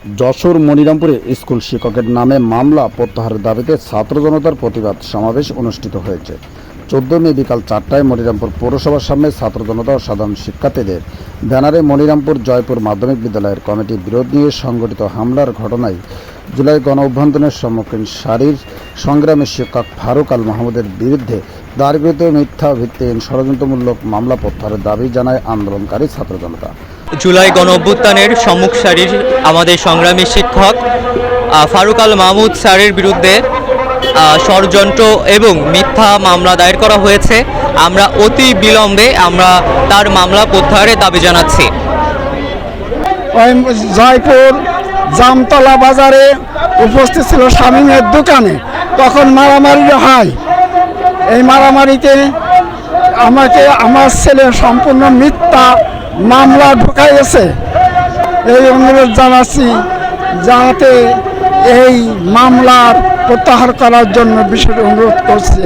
Jessore মনিরামপুরে school শিক্ষকের নামে মামলা প্রত্যাহারের দাবিতে ছাত্র জনতার প্রতিবাদ সমাবেশ অনুষ্ঠিত হয়েছে। চোদ্দ মে বিকাল চারটায় মনিরামপুর পৌরসভার সামনে ছাত্র জনতা ও সাধারণ শিক্ষার্থীদের ব্যানারে মনিরামপুর জয়পুর মাধ্যমিক বিদ্যালয়ের কমিটি বিরোধ নিয়ে সংঘটিত হামলার ঘটনায় জুলাই গণ অভ্যন্তরের সম্মুখীন সারির সংগ্রামী শিক্ষক ফারুক আল মাহমুদের বিরুদ্ধে দাঁড়িকৃত মিথ্যা ভিত্তিহীন ষড়যন্ত্রমূলক মামলা প্রত্যাহারের দাবি জানায় আন্দোলনকারী ছাত্র জনতা। জুলাই গণ অভ্যুত্থানের সম্মুখ সারির আমাদের সংগ্রামী শিক্ষক ফারুক আল মাহমুদ স্যারের বিরুদ্ধে ষড়যন্ত্র এবং মিথ্যা মামলা দায়ের করা হয়েছে। আমরা অতি বিলম্বে আমরা তার মামলা প্রত্যাহারের দাবি জানাচ্ছি। জয়পুর জামতলা বাজারে উপস্থিত ছিল শামীমের দোকানে। তখন মারামারি হয়। এই মারামারিতে আমাকে, আমার ছেলে সম্পূর্ণ মিথ্যা মামলা ঢুকাইয়েছে। এই অনুরোধ জানাচ্ছি যাতে এই মামলার প্রত্যাহার করার জন্য বিশেষ অনুরোধ করছে।